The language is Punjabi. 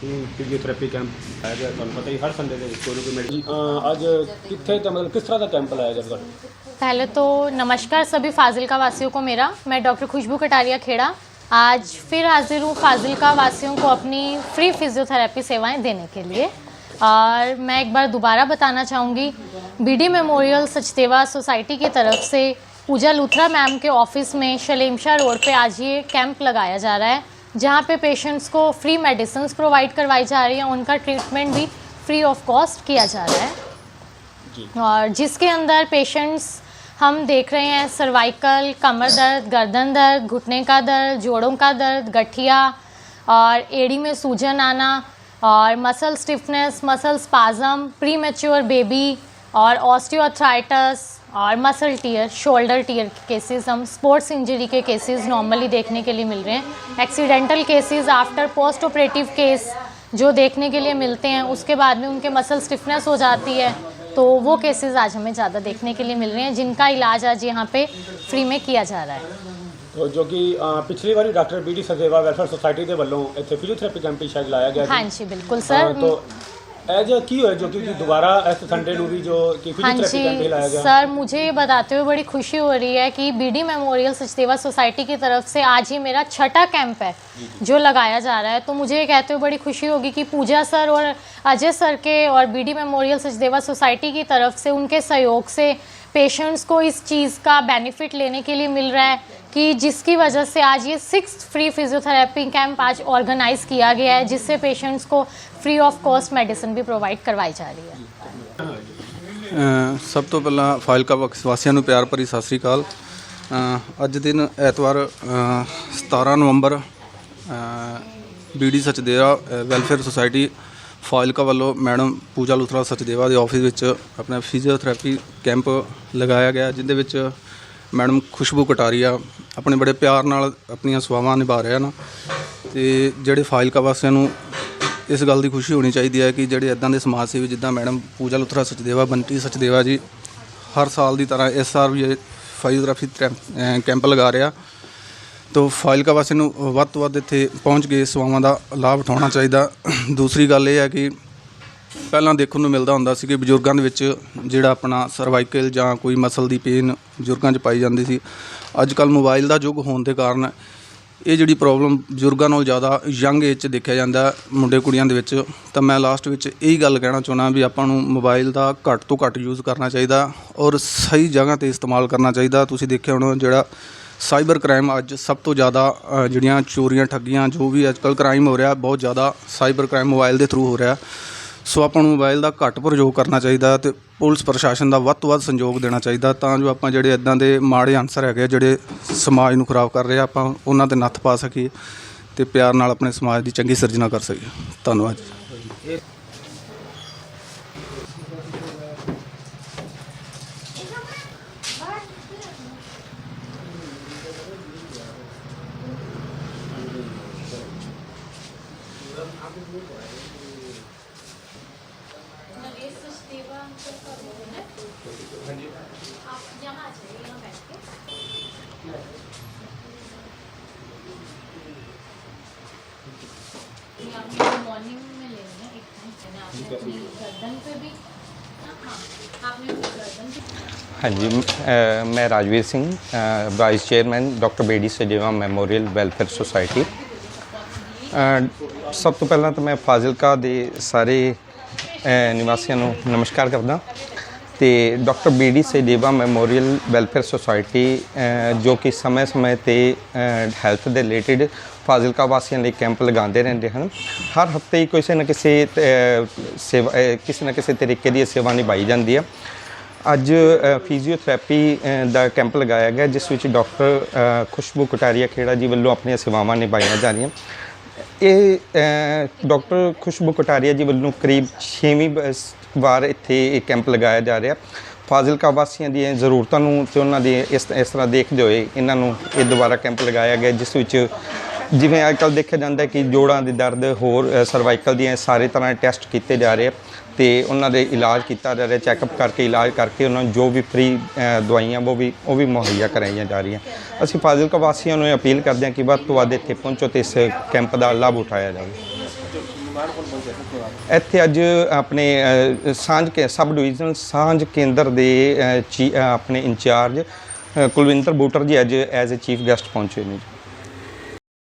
ਫਿਜ਼ੀਓਥੈਰੇਪੀ ਕੈਂਪ ਆਇਆ ਗਿਆ ਤੁਹਾਨੂੰ ਪਤਾ ਹੀ ਹਰ ਸੰਡੇ ਦੇ ਕੋਈ ਨਾ ਕੋਈ ਮੈਡੀਸਨ ਅੱਜ ਕਿੱਥੇ ਤੇ ਮਤਲਬ ਕਿਸ ਤਰ੍ਹਾਂ ਦਾ ਕੈਂਪ ਲਾਇਆ ਗਿਆ ਤੁਹਾਡਾ पहले तो नमस्कार सभी फाजिलका वासियों को मेरा मैं डॉक्टर खुशबू कटारिया खेड़ा आज फिर हाजिर हूँ फाजिलका वासियों को अपनी फ्री फिजियोथेरेपी सेवाएं देने के लिए और मैं एक बार दोबारा बताना चाहूँगी बीडी मेमोरियल सचदेवा सोसाइटी की तरफ से पूजा लूथरा मैम के ऑफिस में शलेमशाह रोड पे आज ये कैंप लगाया जा रहा है जहाँ पे पेशेंट्स को फ्री मेडिसिन प्रोवाइड करवाई जा रही हैं उनका ट्रीटमेंट भी फ्री ऑफ़ कॉस्ट किया जा रहा है। और जिसके अंदर पेशेंट्स हम देख रहे हैं सर्वाइकल कमर दर्द गर्दन दर्द घुटने का दर्द जोड़ों का दर्द गठिया और एड़ी में सूजन आना और muscle stiffness muscle spasm premature baby और ऑस्टियोथ्राइटस और मसल टीयर शोल्डर टीयर के केसेस हम स्पोर्ट्स इंजरी के केसेस नॉर्मली देखने के लिए मिल रहे हैं। Accidental cases after post operative case जो देखने के लिए मिलते हैं उसके बाद में उनके मसल स्टिफनेस हो जाती है तो वो केसेस आज हमें ज़्यादा देखने के लिए मिल रहे हैं जिनका इलाज आज यहाँ पे फ्री में किया जा रहा है। तो जो कि पिछली बार doctor B D Sachdeva welfare society के वालों इतने फिजियोथेरेपी कैंप शायद लाया गया हाँ जी बिल्कुल सर। आ, तो हाँ सर मुझे ये बताते हुए बड़ी खुशी हो रही है कि बीडी मेमोरियल सचदेवा सोसाइटी की तरफ़ से आज ही मेरा छठा कैंप है जो लगाया जा रहा है। तो मुझे ये कहते हुए बड़ी खुशी होगी कि पूजा सर और अजय सर के और बीडी मेमोरियल सचदेवा सोसाइटी की तरफ़ से उनके सहयोग से पेशेंट्स को इस चीज़ का बेनिफिट लेने के लिए मिल रहा है कि जिसकी वजह से आज ये सिक्स फ्री फिजियोथेरेपी कैंप आज ऑर्गेनाइज किया गया है जिससे पेशेंट्स को फ्री ऑफ कॉस्ट मेडिसिन भी प्रोवाइड करवाई जा रही है ਅ, ਸਭ ਤੋਂ ਪਹਿਲਾਂ ਫਾਈਲਕਾ ਵਕਸ ਵਾਸੀਆਂ ਨੂੰ ਪਿਆਰ ਭਰੀ ਸਤਿ ਸ੍ਰੀ ਅਕਾਲ ਅ, ਅੱਜ ਦਿਨ ਐਤਵਾਰ ਅ, 17 ਨਵੰਬਰ ਬੀਡੀ ਸਚਦੇਵਾ ਅ, ਵੈਲਫੇਅਰ ਸੁਸਾਇਟੀ Fazilka ਵੱਲੋਂ ਮੈਡਮ ਪੂਜਾ ਲੁਥਰਾ ਸਚਦੇਵਾ ਦੇ ਆਫਿਸ ਵਿੱਚ ਆਪਣਾ ਫਿਜ਼ੀਓਥੈਰੇਪੀ ਕੈਂਪ ਲਗਾਇਆ ਗਿਆ, ਜਿੰਦੇ ਵਿੱਚ ਮੈਡਮ ਖੁਸ਼ਬੂ ਕਟਾਰੀਆ ਆਪਣੇ ਬੜੇ ਪਿਆਰ ਨਾਲ ਆਪਣੀਆਂ ਸੇਵਾਵਾਂ ਨਿਭਾ ਰਹੇ ਹਨ ਤੇ ਜਿਹੜੇ ਫਾਈਲਕਾ ਵਾਸੀਆਂ ਨੂੰ ਇਸ ਗੱਲ ਦੀ ਖੁਸ਼ੀ ਹੋਣੀ ਚਾਹੀਦੀ ਹੈ ਕਿ ਜਿਹੜੇ ਇਦਾਂ ਦੇ ਸਮਾਜ ਸੇਵੀ ਜਿੱਦਾਂ ਮੈਡਮ ਪੂਜਾ ਲੁਥਰਾ ਸਚਦੇਵਾ, ਬੰਟੀ ਸਚਦੇਵਾ ਜੀ ਹਰ ਸਾਲ ਦੀ ਤਰ੍ਹਾਂ ਇਸ ਸਾਲ ਵੀ ਇਹ ਫਿਜ਼ੀਓਥੈਰੇਪੀ ਟਰੈਂ- ਕੈਂਪ ਲਗਾ ਰਿਹਾ। ਤੋ ਫਾਈਲਕਾ ਵਾਸੀ ਨੂੰ ਵੱਧ ਤੋਂ ਵੱਧ ਇੱਥੇ ਪਹੁੰਚ ਕੇ ਸੇਵਾਵਾਂ ਦਾ ਲਾਭ ਉਠਾਉਣਾ ਚਾਹੀਦਾ। ਦੂਸਰੀ ਗੱਲ ਇਹ ਹੈ ਕਿ ਪਹਿਲਾਂ ਦੇਖਣ ਨੂੰ ਮਿਲਦਾ ਹੁੰਦਾ ਸੀ ਕਿ ਬਜ਼ੁਰਗਾਂ ਦੇ ਵਿੱਚ ਜਿਹੜਾ ਆਪਣਾ ਸਰਵਾਈਕਲ ਜਾਂ ਕੋਈ ਮਸਲ ਦੀ ਪੇਨ ਬਜ਼ੁਰਗਾਂ 'ਚ ਪਾਈ ਜਾਂਦੀ ਸੀ। ਅੱਜ ਕੱਲ ਮੋਬਾਈਲ ਦਾ ਯੁੱਗ ਹੋਣ ਦੇ ਕਾਰਨ ਇਹ ਜਿਹੜੀ ਪ੍ਰੋਬਲਮ ਬਜ਼ੁਰਗਾਂ ਨਾਲੋਂ ਜ਼ਿਆਦਾ ਯੰਗ ਏਜ 'ਚ ਦੇਖਿਆ ਜਾਂਦਾ ਮੁੰਡੇ ਕੁੜੀਆਂ ਦੇ ਵਿੱਚ, ਤਾਂ ਮੈਂ ਲਾਸਟ ਵਿੱਚ ਇਹੀ ਗੱਲ ਕਹਿਣਾ ਚਾਹੁੰਦਾ ਵੀ ਆਪਾਂ ਨੂੰ ਮੋਬਾਈਲ ਦਾ ਘੱਟ ਤੋਂ ਘੱਟ ਯੂਜ਼ ਕਰਨਾ ਚਾਹੀਦਾ ਔਰ ਸਹੀ ਜਗ੍ਹਾ ਤੇ ਇਸਤੇਮਾਲ ਕਰਨਾ ਚਾਹੀਦਾ। ਤੁਸੀਂ ਦੇਖਿਆ ਹੋਣਾ ਜਿਹੜਾ ਸਾਈਬਰ ਕ੍ਰਾਈਮ ਅੱਜ ਸਭ ਤੋਂ ਜ਼ਿਆਦਾ ਅ, ਜਿਹੜੀਆਂ ਚੋਰੀਆਂ ਠੱਗੀਆਂ ਜੋ ਵੀ ਅੱਜ ਕੱਲ ਕ੍ਰਾਈਮ ਹੋ ਰਿਹਾ ਬਹੁਤ ਜ਼ਿਆਦਾ ਸਾਈਬਰ ਕ੍ਰਾਈਮ ਮੋਬਾਈਲ ਦੇ ਥਰੂ ਹੋ ਰਿਹਾ। ਸੋ ਆਪਾਂ ਨੂੰ ਮੋਬਾਈਲ ਦਾ ਘੱਟ ਪ੍ਰਯੋਗ ਕਰਨਾ ਚਾਹੀਦਾ ਤੇ ਪੁਲਿਸ ਪ੍ਰਸ਼ਾਸਨ ਦਾ ਵੱਧ ਤੋਂ ਵੱਧ ਸੰਯੋਗ ਦੇਣਾ ਚਾਹੀਦਾ ਤਾਂ ਜੋ ਆਪਾਂ ਜਿਹੜੇ ਇਦਾਂ ਦੇ ਮਾੜੇ ਅਨਸਰ ਹੈਗੇ ਆ, ਜਿਹੜੇ ਸਮਾਜ ਨੂੰ ਖਰਾਬ ਕਰ ਰਹੇ ਆ ਆਪਾਂ ਉਹਨਾਂ ਤੇ ਨੱਥ ਪਾ ਸਕੀਏ ਤੇ ਪਿਆਰ ਨਾਲ ਆਪਣੇ ਸਮਾਜ ਦੀ ਚੰਗੀ ਸਿਰਜਣਾ ਕਰ ਸਕੀਏ। ਧੰਨਵਾਦ हाँ जी मैं Rajveer Singh vice chairman doctor B D Sachdeva memorial welfare society. ਸਭ ਤੋਂ ਪਹਿਲਾਂ ਤਾਂ ਮੈਂ ਫਾਜ਼ਿਲਕਾ ਦੇ ਸਾਰੇ ਨਿਵਾਸੀਆਂ ਨੂੰ ਨਮਸਕਾਰ ਕਰਦਾ ਤੇ doctor B D Sachdeva memorial welfare society ਜੋ ਕਿ ਸਮੇਂ-ਸਮੇਂ ਤੇ ਹੈਲਥ ਦੇ ਰਿਲੇਟਡ ਫਾਜ਼ਿਲਕਾ ਵਾਸੀਆਂ ਲਈ ਕੈਂਪ ਲਗਾਉਂਦੇ ਰਹਿੰਦੇ ਹਨ। ਹਰ ਹਫ਼ਤੇ ਹੀ ਕਿਸੇ ਨਾ ਕਿਸੇ ਸੇਵਾ ਕਿਸੇ ਨਾ ਕਿਸੇ ਤਰੀਕੇ ਦੀ ਸੇਵਾ ਨਿਭਾਈ ਜਾਂਦੀ ਹੈ ਅੱਜ ਫਿਜ਼ੀਓਥੈਰੇਪੀ ਦਾ ਕੈਂਪ ਲਗਾਇਆ ਗਿਆ, ਜਿਸ ਵਿੱਚ ਡਾਕਟਰ ਖੁਸ਼ਬੂ ਕਟਾਰੀਆ ਖੇੜਾ ਜੀ ਵੱਲੋਂ ਆਪਣੀਆਂ ਸੇਵਾਵਾਂ ਨਿਭਾਈਆਂ ਜਾ ਰਹੀਆਂ। ਇਹ ਡਾਕਟਰ ਖੁਸ਼ਬੂ ਕਟਾਰੀਆ ਜੀ ਵੱਲੋਂ ਕਰੀਬ 6ਵੀਂ ਵਾਰ ਇੱਥੇ ਇਹ ਕੈਂਪ ਲਗਾਇਆ ਜਾ ਰਿਹਾ। ਫਾਜ਼ਿਲਕਾ ਵਾਸੀਆਂ ਦੀਆਂ ਜ਼ਰੂਰਤਾਂ ਨੂੰ ਤੇ ਉਹਨਾਂ ਦੀ ਇਸ ਇਸ ਤਰ੍ਹਾਂ ਦੇਖਦੇ ਹੋਏ ਇਹਨਾਂ ਨੂੰ ਇਹ ਦੁਬਾਰਾ ਕੈਂਪ ਲਗਾਇਆ ਗਿਆ, ਜਿਸ ਵਿੱਚ ਜਿਵੇਂ ਅੱਜ ਕੱਲ੍ਹ ਦੇਖਿਆ ਜਾਂਦਾ ਕਿ ਜੋੜਾਂ ਦੇ ਦਰਦ ਹੋਰ ਸਰਵਾਈਕਲ ਦੀਆਂ ਸਾਰੇ ਤਰ੍ਹਾਂ ਦੇ ਟੈਸਟ ਕੀਤੇ ਜਾ ਰਹੇ ਆ ਤੇ ਉਹਨਾਂ ਦੇ ਇਲਾਜ ਕੀਤਾ ਜਾ ਰਿਹਾ ਚੈੱਕਅਪ ਕਰਕੇ, ਇਲਾਜ ਕਰਕੇ ਉਹਨਾਂ ਨੂੰ ਜੋ ਵੀ ਫ੍ਰੀ ਦਵਾਈਆਂ ਉਹ ਵੀ ਉਹ ਵੀ ਮੁਹੱਈਆ ਕਰਾਈਆਂ ਜਾ ਰਹੀਆਂ। ਅਸੀਂ ਫਾਜ਼ਿਲਕਾ ਵਾਸੀਆਂ ਨੂੰ ਅਪੀਲ ਕਰਦੇ ਹਾਂ ਕਿ ਵੱਧ ਤੋਂ ਵੱਧ ਇੱਥੇ ਪਹੁੰਚੋ ਤੇ ਇਸ ਕੈਂਪ ਦਾ ਲਾਭ ਉਠਾਇਆ ਜਾਵੇ। ਇੱਥੇ ਅੱਜ ਆਪਣੇ ਸਾਂਝ ਕੇ, ਸਬ ਡਿਵੀਜ਼ਨਲ ਸਾਂਝ ਕੇਂਦਰ ਦੇ ਚੀ- ਆਪਣੇ ਇੰਚਾਰਜ ਕੁਲਵਿੰਦਰ ਬੂਟਰ ਜੀ ਅੱਜ ਐਜ਼ ਅ ਚੀਫ ਗੈਸਟ ਪਹੁੰਚੇ ਨੇ ਜੀ।